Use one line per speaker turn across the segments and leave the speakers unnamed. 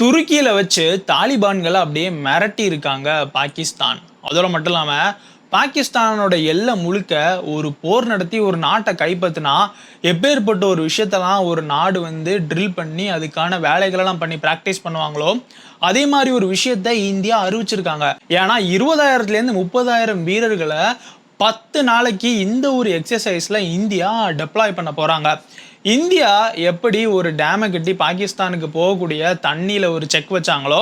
துருக்கியில் வச்சு தாலிபான்களை அப்படியே மிரட்டி இருக்காங்க பாகிஸ்தான். அதோட மட்டும் இல்லாமல் பாகிஸ்தானோட எல்லை முழுக்க ஒரு போர் நடத்தி ஒரு நாட்டை கைப்பற்றினா எப்பேற்பட்ட ஒரு விஷயத்தெல்லாம் ஒரு நாடு வந்து ட்ரில் பண்ணி அதுக்கான வேலைகளெல்லாம் பண்ணி ப்ராக்டிஸ் பண்ணுவாங்களோ அதே மாதிரி ஒரு விஷயத்த இந்தியா அறிவிச்சிருக்காங்க. ஏன்னா இருபதாயிரத்துலேருந்து முப்பதாயிரம் வீரர்களை பத்து நாளைக்கு இந்த ஒரு எக்ஸசைஸில் இந்தியா டெப்ளாய் பண்ண போகிறாங்க இந்தியா எப்படி ஒரு டேமை கட்டி பாகிஸ்தானுக்கு போகக்கூடிய தண்ணியில் ஒரு செக் வச்சாங்களோ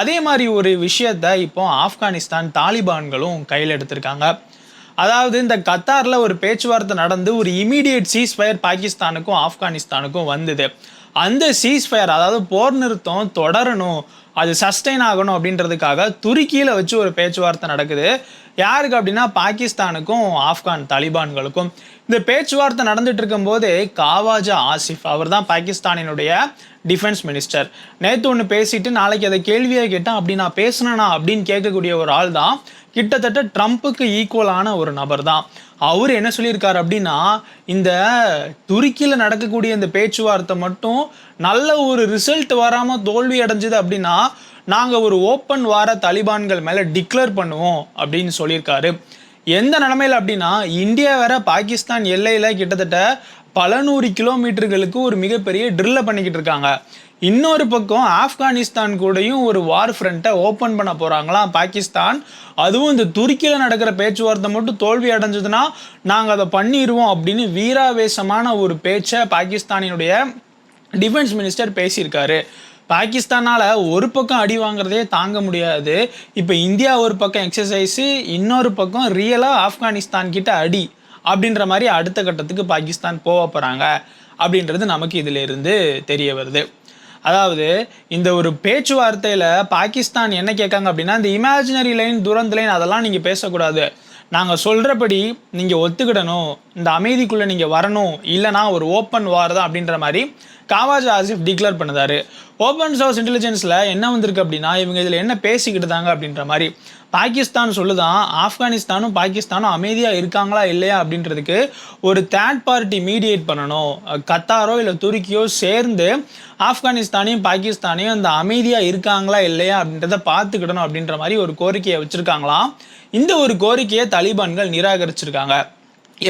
அதே மாதிரி ஒரு விஷயத்த இப்போ ஆப்கானிஸ்தான் தாலிபான்களும் கையில் எடுத்திருக்காங்க. அதாவது இந்த கத்தாரில் ஒரு பேச்சுவார்த்தை நடந்து ஒரு இமீடியட் சீஸ்ஃபயர் பாகிஸ்தானுக்கும் ஆப்கானிஸ்தானுக்கும் வந்தது. அந்த சீஸ்ஃபயர் அதாவது போர் நிறுத்தம் தொடரணும் அது சஸ்டெயின் ஆகணும் அப்படின்றதுக்காக துருக்கியில் வச்சு ஒரு பேச்சுவார்த்தை நடக்குது. யாருக்கு அப்படின்னா பாகிஸ்தானுக்கும் ஆப்கான் தாலிபான்களுக்கும். இந்த பேச்சுவார்த்தை நடந்துட்டு இருக்கும்போது காவாஜா ஆசிஃப் அவர் தான் பாகிஸ்தானினுடைய டிஃபென்ஸ் மினிஸ்டர் நேற்று ஒன்று பேசிட்டு நாளைக்கு அதை கேள்வியாக கேட்டால் அப்படி நான் பேசினேனா அப்படின்னு கேட்கக்கூடிய ஒரு ஆள் தான் கிட்டத்தட்ட ட்ரம்ப்புக்கு ஈக்குவலான ஒரு நபர் தான் அவர் என்ன சொல்லியிருக்காரு அப்படின்னா இந்த துருக்கியில் நடக்கக்கூடிய இந்த பேச்சுவார்த்தை மட்டும் நல்ல ஒரு ரிசல்ட் வராமல் தோல்வி அடைஞ்சது அப்படின்னா நாங்கள் ஒரு ஓப்பன் வார தலிபான்கள் மேலே டிக்ளேர் பண்ணுவோம் அப்படின்னு சொல்லியிருக்காரு. எந்த நிலமையில் அப்படின்னா இந்தியா வேற பாகிஸ்தான் எல்லையில் கிட்டத்தட்ட பல நூறு கிலோமீட்டர்களுக்கு ஒரு மிகப்பெரிய ட்ரில்லை பண்ணிக்கிட்டு இருக்காங்க. இன்னொரு பக்கம் ஆப்கானிஸ்தான் கூடயும் ஒரு வார் ஃப்ரண்ட்டை ஓப்பன் பண்ண போகிறாங்களாம் பாகிஸ்தான். அதுவும் இந்த துருக்கியில் நடக்கிற பேச்சுவார்த்தை மட்டும் தோல்வி அடைஞ்சதுன்னா நாங்கள் அதை பண்ணிடுவோம் அப்படின்னு வீராவேசமான ஒரு பேச்சை பாகிஸ்தானினுடைய டிஃபென்ஸ் மினிஸ்டர் பேசியிருக்காரு. பாகிஸ்தானால் ஒரு பக்கம் அடி வாங்குறதே தாங்க முடியாது. இப்போ இந்தியா ஒரு பக்கம் எக்ஸசைஸு இன்னொரு பக்கம் ரியலாக ஆப்கானிஸ்தான் கிட்ட அடி அப்படின்ற மாதிரி அடுத்த கட்டத்துக்கு பாகிஸ்தான் போக போகிறாங்க அப்படின்றது நமக்கு இதிலிருந்து தெரிய வருது. அதாவது இந்த ஒரு பேச்சுவார்த்தையில் பாகிஸ்தான் என்ன கேட்காங்க அப்படின்னா இந்த இமேஜினரி லைன் துரந்த லைன் அதெல்லாம் நீங்கள் பேசக்கூடாது. நாங்கள் சொல்கிறபடி நீங்கள் ஒத்துக்கிடணும். இந்த அமைதிக்குள்ளே நீங்கள் வரணும். இல்லைனா ஒரு ஓப்பன் வார் தான் அப்படின்ற மாதிரி காவாஜ் ஆசிஃப் டிக்ளேர் பண்ணதாரு. ஓப்பன் சோர்ஸ் இன்டெலிஜென்ஸில் என்ன வந்திருக்கு அப்படின்னா இவங்க இதில் என்ன பேசிக்கிட்டுதாங்க அப்படின்ற மாதிரி. பாகிஸ்தான் சொல்லுதான் ஆப்கானிஸ்தானும் பாகிஸ்தானும் அமைதியாக இருக்காங்களா இல்லையா அப்படின்றதுக்கு ஒரு தேர்ட் பார்ட்டி மீடியேட் பண்ணணும். கத்தாரோ இல்லை துருக்கியோ சேர்ந்து ஆப்கானிஸ்தானையும் பாகிஸ்தானையும் அந்த அமைதியாக இருக்காங்களா இல்லையா அப்படின்றத பார்த்துக்கிடணும் அப்படின்ற மாதிரி ஒரு கோரிக்கையை வச்சுருக்காங்களாம். இந்த ஒரு கோரிக்கையை தலிபான்கள் நிராகரிச்சிருக்காங்க.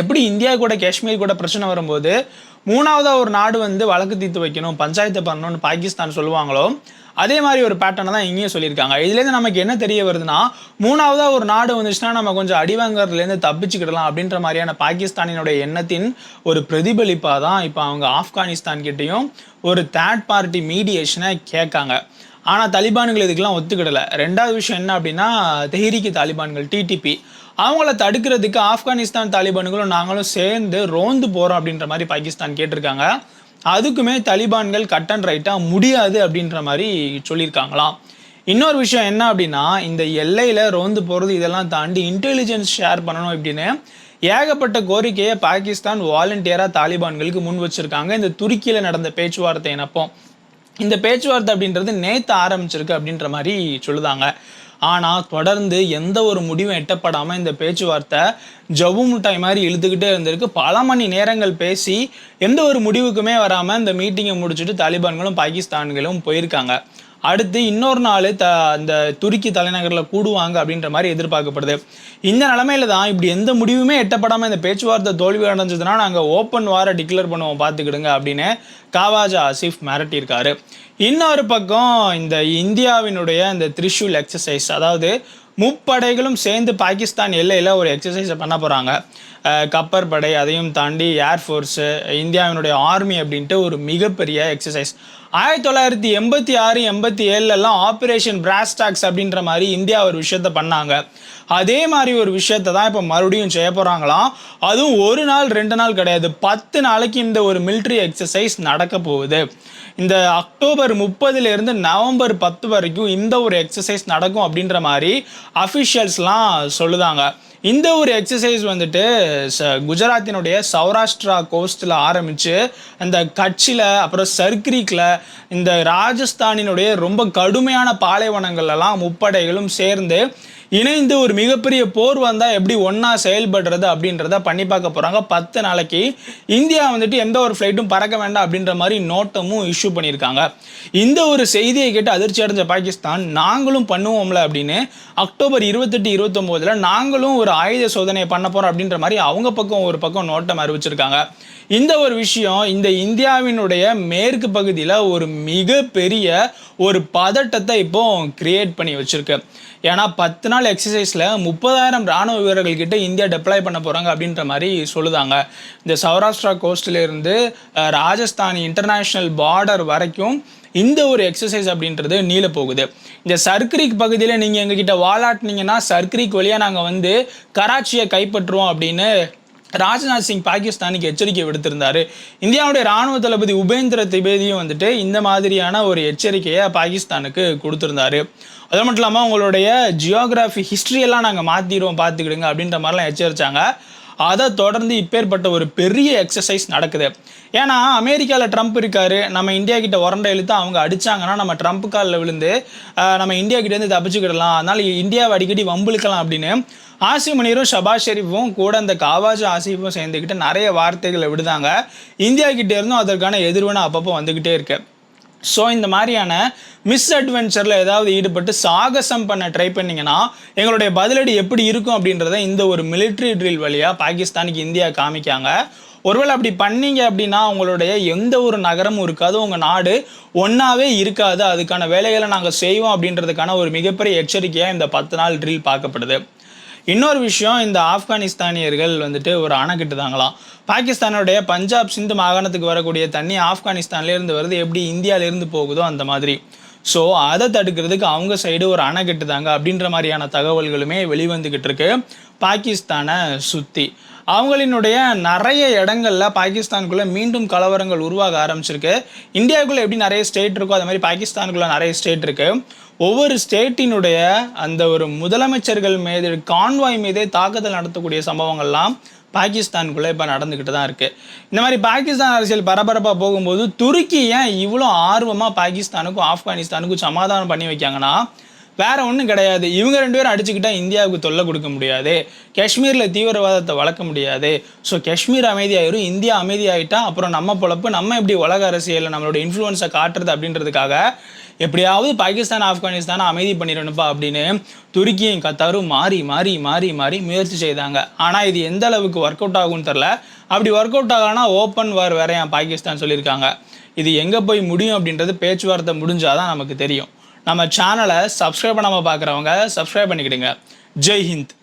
எப்படி இந்தியா கூட காஷ்மீர் கூட பிரச்சனை வரும்போது மூணாவதாக ஒரு நாடு வந்து வழக்கு தீர்த்து வைக்கணும் பஞ்சாயத்து பண்ணணும்னு பாகிஸ்தான் சொல்லுவாங்களோ அதே மாதிரி ஒரு பேட்டர்னை தான் இங்கேயும் சொல்லியிருக்காங்க. இதுலேருந்து நமக்கு என்ன தெரிய வருதுன்னா மூணாவதாக ஒரு நாடு வந்துச்சுன்னா நம்ம கொஞ்சம் அடிவாங்கிறதுலேருந்து தப்பிச்சுக்கிடலாம் அப்படின்ற மாதிரியான பாகிஸ்தானினுடைய எண்ணத்தின் ஒரு பிரதிபலிப்பாக தான் இப்போ அவங்க ஆப்கானிஸ்தான் கிட்டேயும் ஒரு தேர்ட் பார்ட்டி மீடியேஷனை கேட்காங்க. ஆனால் தலிபான்கள் இதுக்கெல்லாம் ஒத்துக்கிடலை. ரெண்டாவது விஷயம் என்ன அப்படின்னா தெஹரிக்கு தாலிபான்கள் டிடிபி அவங்கள தடுக்கிறதுக்கு ஆப்கானிஸ்தான் தாலிபான்களும் நாங்களும் சேர்ந்து ரோந்து போகிறோம் அப்படின்ற மாதிரி பாகிஸ்தான் கேட்டிருக்காங்க. அதுக்குமே தலிபான்கள் கட் அண்ட் ரைட்டாக முடியாது அப்படின்ற மாதிரி சொல்லியிருக்காங்களாம். இன்னொரு விஷயம் என்ன அப்படின்னா இந்த எல்லையில் ரோந்து போகிறது இதெல்லாம் தாண்டி இன்டெலிஜென்ஸ் ஷேர் பண்ணணும் அப்படின்னு ஏகப்பட்ட கோரிக்கையை பாகிஸ்தான் வாலண்டியராக தாலிபான்களுக்கு முன் வச்சிருக்காங்க. இந்த துருக்கியில் நடந்த பேச்சுவார்த்தை எனப்போ இந்த பேச்சுவார்த்தை அப்படின்றது நேற்று ஆரம்பிச்சிருக்கு அப்படின்ற மாதிரி சொல்லுதாங்க. ஆனால் தொடர்ந்து எந்த ஒரு முடிவும் எட்டப்படாமல் இந்த பேச்சுவார்த்தை ஜவ்வு முட்டாய் மாதிரி இழுத்துக்கிட்டே இருந்திருக்கு. பல மணி நேரங்கள் பேசி எந்த ஒரு முடிவுக்குமே வராமல் இந்த மீட்டிங்கை முடிச்சுட்டு தாலிபான்களும் பாகிஸ்தான்களும் போயிருக்காங்க. அடுத்து இன்னொரு நாள் த அந்த துருக்கி தலைநகரில் கூடுவாங்க அப்படின்ற மாதிரி எதிர்பார்க்கப்படுது. இந்த நிலமையில தான் இப்படி எந்த முடிவுமே எட்டப்படாமல் இந்த பேச்சுவார்த்தை தோல்வி அடைஞ்சதுன்னா நாங்கள் ஓப்பன் வார டிக்ளேர் பண்ணுவோம் பார்த்துக்கிடுங்க அப்படின்னு காவாஜா ஆசிஃப் மிரட்டியிருக்காரு. இன்னொரு பக்கம் இந்த இந்தியாவினுடைய இந்த த்ரிஷூல் எக்ஸசைஸ் அதாவது முப்படைகளும் சேர்ந்து பாகிஸ்தான் எல்லையில் ஒரு எக்ஸசைஸை பண்ண போகிறாங்க கப்பற்படை அதையும் தாண்டி ஏர்ஃபோர்ஸு இந்தியாவினுடைய ஆர்மி அப்படின்ட்டு ஒரு மிகப்பெரிய எக்ஸசைஸ் ஆயிரத்தி தொள்ளாயிரத்தி எண்பத்தி ஆறு எண்பத்தி ஏழுலலாம் ஆப்ரேஷன் பிராஸ்டாக்ஸ் அப்படின்ற மாதிரி இந்தியா ஒரு விஷயத்த பண்ணாங்க. அதே மாதிரி ஒரு விஷயத்த தான் இப்போ மறுபடியும் செய்ய போகிறாங்களாம் அதுவும் ஒரு நாள் ரெண்டு நாள் கிடையாது. பத்து நாளைக்கு இந்த ஒரு மிலிட்ரி எக்ஸசைஸ் நடக்க போகுது. இந்த அக்டோபர் முப்பதுலேருந்து நவம்பர் பத்து வரைக்கும் இந்த ஒரு எக்ஸசைஸ் நடக்கும் அப்படின்ற மாதிரி அஃபிஷியல்ஸ்லாம் சொல்லுதாங்க. இந்த ஒரு எக்ஸசைஸ் வந்துட்டு ச குஜராத்தினுடைய சௌராஷ்டிரா கோஸ்டில் ஆரம்பித்து அந்த கட்சியில் அப்புறம் சர்க்ரீக்கில் இந்த ராஜஸ்தானினுடைய ரொம்ப கடுமையான பாலைவனங்கள்லாம் முப்படைகளும் சேர்ந்து இணைந்து ஒரு மிகப்பெரிய போர் வந்தால் எப்படி ஒன்றா செயல்படுறது அப்படின்றத பண்ணி பார்க்க போகிறாங்க பத்து நாளைக்கு இந்தியா வந்துட்டு எந்த ஒரு ஃப்ளைட்டும் பறக்க வேண்டாம் அப்படின்ற மாதிரி நோட்டமும் இஷ்யூ பண்ணியிருக்காங்க. இந்த ஒரு செய்தியை கேட்டு அதிர்ச்சி அடைஞ்ச பாகிஸ்தான் நாங்களும் பண்ணுவோம்ல அப்படின்னு அக்டோபர் இருபத்தெட்டு இருபத்தொம்போதில் நாங்களும் ஒரு ஆயுத சோதனையை பண்ண போகிறோம் அப்படின்ற மாதிரி அவங்க பக்கம் ஒரு பக்கம் நோட்டம் அறிவிச்சிருக்காங்க. இந்த ஒரு விஷயம் இந்த இந்தியாவினுடைய மேற்கு பகுதியில் ஒரு மிகப்பெரிய ஒரு பதட்டத்தை இப்போ கிரியேட் பண்ணி வச்சுருக்கு. ஏன்னா பத்து நாள் எக்ஸசைஸில் முப்பதாயிரம் ராணுவ வீரர்கள்கிட்ட இந்தியா டெப்ளாய் பண்ண போகிறாங்க அப்படின்ற மாதிரி சொல்லுதாங்க. இந்த சௌராஷ்டிரா கோஸ்ட்லேருந்து ராஜஸ்தான் இன்டர்நேஷ்னல் பார்டர் வரைக்கும் இந்த ஒரு எக்ஸசைஸ் அப்படின்றது நீள போகுது. இந்த சர்க்ரிக் பகுதியில் நீங்கள் எங்ககிட்ட வாலாட்டினீங்கன்னா சர்க்ரிக் வழியாக நாங்கள் வந்து கராச்சியை கைப்பற்றுவோம் அப்படின்னு ராஜ்நாத் சிங் பாகிஸ்தானுக்கு எச்சரிக்கை விடுத்திருந்தார். இந்தியாவுடைய ராணுவ தளபதி உபேந்திர திபேதியும் வந்துட்டு இந்த மாதிரியான ஒரு எச்சரிக்கையை பாகிஸ்தானுக்கு கொடுத்துருந்தாரு. அது மட்டும் இல்லாமல் உங்களுடைய ஜியோகிராஃபி ஹிஸ்ட்ரியெல்லாம் நாங்கள் மாற்றிடுவோம் பார்த்துக்கிடுங்க அப்படின்ற மாதிரிலாம் எச்சரிச்சாங்க. அதை தொடர்ந்து இப்பேற்பட்ட ஒரு பெரிய எக்ஸசைஸ் நடக்குது. ஏன்னா அமெரிக்காவில் ட்ரம்ப் இருக்காரு. நம்ம இந்தியா கிட்ட உரண்டை இழுத்து அவங்க அடிச்சாங்கன்னா நம்ம ட்ரம்ப் காலில் விழுந்து நம்ம இந்தியா கிட்டேருந்து தப்பிச்சுக்கிடலாம். அதனால் இந்தியாவை அடிக்கடி வம்பிழுக்கலாம் அப்படின்னு ஆசிம் முனீரும் ஷபாஸ் ஷெரீஃபும் கூட அந்த காவாஜ் ஆசிஃபும் சேர்ந்துக்கிட்டு நிறைய வார்த்தைகளை விடுதாங்க. இந்தியா கிட்டே இருந்தும் அதற்கான எதிர்வனை அப்பப்போ வந்துக்கிட்டே இருக்குது ஸோ இந்த மாதிரியான மிஸ் அட்வென்ச்சரில் ஏதாவது ஈடுபட்டு சாகசம் பண்ண ட்ரை பண்ணிங்கன்னா எங்களுடைய பதிலடி எப்படி இருக்கும் அப்படின்றத இந்த ஒரு மிலிட்ரி ட்ரில் வழியாக பாகிஸ்தானுக்கு இந்தியா காமிக்காங்க. ஒருவேளை அப்படி பண்ணீங்க அப்படின்னா உங்களுடைய எந்த ஒரு நகரமும் இருக்காது. உங்கள் நாடு ஒன்றாவே இருக்காது. அதுக்கான வேலைகளை நாங்கள் செய்வோம் அப்படின்றதுக்கான ஒரு மிகப்பெரிய எச்சரிக்கையாக இந்த பத்து நாள் ட்ரில் பார்க்கப்படுது. இன்னொரு விஷயம் இந்த ஆப்கானிஸ்தானியர்கள் வந்துட்டு ஒரு அணை கட்டுதாங்களாம் பாகிஸ்தானுடைய பஞ்சாப் சிந்து மாகாணத்துக்கு வரக்கூடிய தண்ணி ஆப்கானிஸ்தான்லேருந்து வருது எப்படி இந்தியாவிலேருந்து போகுதோ அந்த மாதிரி. ஸோ அதை தடுக்கிறதுக்கு அவங்க சைடு ஒரு அணை கட்டுதாங்க அப்படின்ற மாதிரியான தகவல்களுமே வெளிவந்துக்கிட்டு இருக்கு பாகிஸ்தானை சுற்றி அவங்களினுடைய நிறைய இடங்கள்ல பாகிஸ்தானுக்குள்ளே மீண்டும் கலவரங்கள் உருவாக ஆரம்பிச்சிருக்கு. இந்தியாவுக்குள்ளே எப்படி நிறைய ஸ்டேட் இருக்கோ அது மாதிரி பாகிஸ்தானுக்குள்ளே நிறைய ஸ்டேட் இருக்குது ஒவ்வொரு ஸ்டேட்டினுடைய அந்த ஒரு முதலமைச்சர்கள் மீது கான்வாய் மீதே தாக்குதல் நடத்தக்கூடிய சம்பவங்கள்லாம் பாகிஸ்தானுக்குள்ளே இப்போ நடந்துக்கிட்டு தான் இருக்குது இந்த மாதிரி பாகிஸ்தான் அரசியல் பரபரப்பாக போகும்போது துருக்கி ஏன் இவ்வளோ ஆர்வமாக பாகிஸ்தானுக்கும் ஆப்கானிஸ்தானுக்கும் சமாதானம் பண்ணி வைக்காங்கன்னா வேற ஒன்றும் கிடையாது. இவங்க ரெண்டு பேரும் அடிச்சுக்கிட்டா இந்தியாவுக்கு தொல்லை கொடுக்க முடியாது. காஷ்மீரில் தீவிரவாதத்தை வளர்க்க முடியாது. ஸோ காஷ்மீர் அமைதியாயிரும் இந்தியா அமைதியாயிட்டா அப்புறம் நம்ம பொழப்பு நம்ம எப்படி உலக அரசியலில் நம்மளோட இன்ஃப்ளூயன்ஸை காட்டுறது அப்படின்றதுக்காக எப்படியாவது பாகிஸ்தான் ஆப்கானிஸ்தானை அமைதி பண்ணிடணுப்பா அப்படின்னு துருக்கியும் கத்தாரும் மாறி மாறி மாறி மாறி முயற்சி செய்தாங்க. ஆனால் இது எந்த அளவுக்கு ஒர்க் அவுட் ஆகும்னு தெரில அப்படி ஒர்க் அவுட் ஆகலனா ஓப்பன் வார் வேற என் பாகிஸ்தான் சொல்லியிருக்காங்க. இது எங்கே போய் முடியும் அப்படின்றது பேச்சுவார்த்தை முடிஞ்சாதான் நமக்கு தெரியும். நம்ம சேனலை சப்ஸ்கிரைப் பண்ணாமல் பார்க்குறவங்க சப்ஸ்கிரைப் பண்ணிக்கிடுங்க. ஜெய் ஹிந்த்.